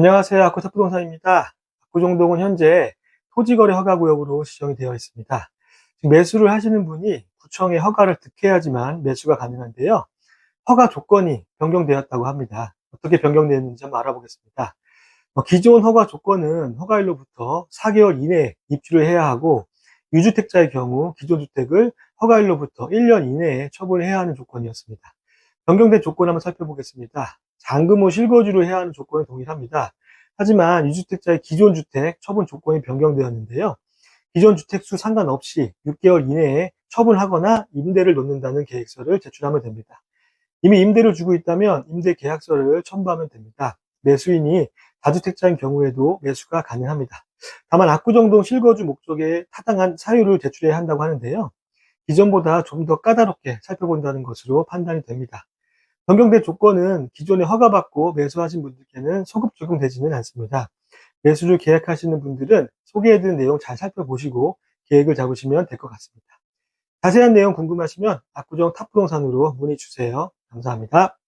안녕하세요. 아쿠타부동산입니다. 압구정동은 현재 토지거래 허가구역으로 지정이 되어 있습니다. 매수를 하시는 분이 구청의 허가를 득해야지만 매수가 가능한데요. 허가 조건이 변경되었다고 합니다. 어떻게 변경되었는지 한번 알아보겠습니다. 어, 기존 허가 조건은 허가일로부터 4개월 이내에 입주를 해야 하고 유주택자의 경우 기존 주택을 허가일로부터 1년 이내에 처분을 해야 하는 조건이었습니다. 변경된 조건 한번 살펴보겠습니다. 잔금 후 실거주를 해야 하는 조건은 동일합니다. 하지만 유주택자의 기존 주택 처분 조건이 변경되었는데요. 기존 주택 수 상관없이 6개월 이내에 처분하거나 임대를 놓는다는 계획서를 제출하면 됩니다. 이미 임대를 주고 있다면 임대 계약서를 첨부하면 됩니다. 매수인이 다주택자인 경우에도 매수가 가능합니다. 다만 압구정동 실거주 목적에 타당한 사유를 제출해야 한다고 하는데요. 기존보다 좀 더 까다롭게 살펴본다는 것으로 판단이 됩니다. 변경된 조건은 기존에 허가받고 매수하신 분들께는 소급 적용되지는 않습니다. 매수를 계획하시는 분들은 소개해드린 내용 잘 살펴보시고 계획을 잡으시면 될 것 같습니다. 자세한 내용 궁금하시면 압구정 탑부동산으로 문의 주세요. 감사합니다.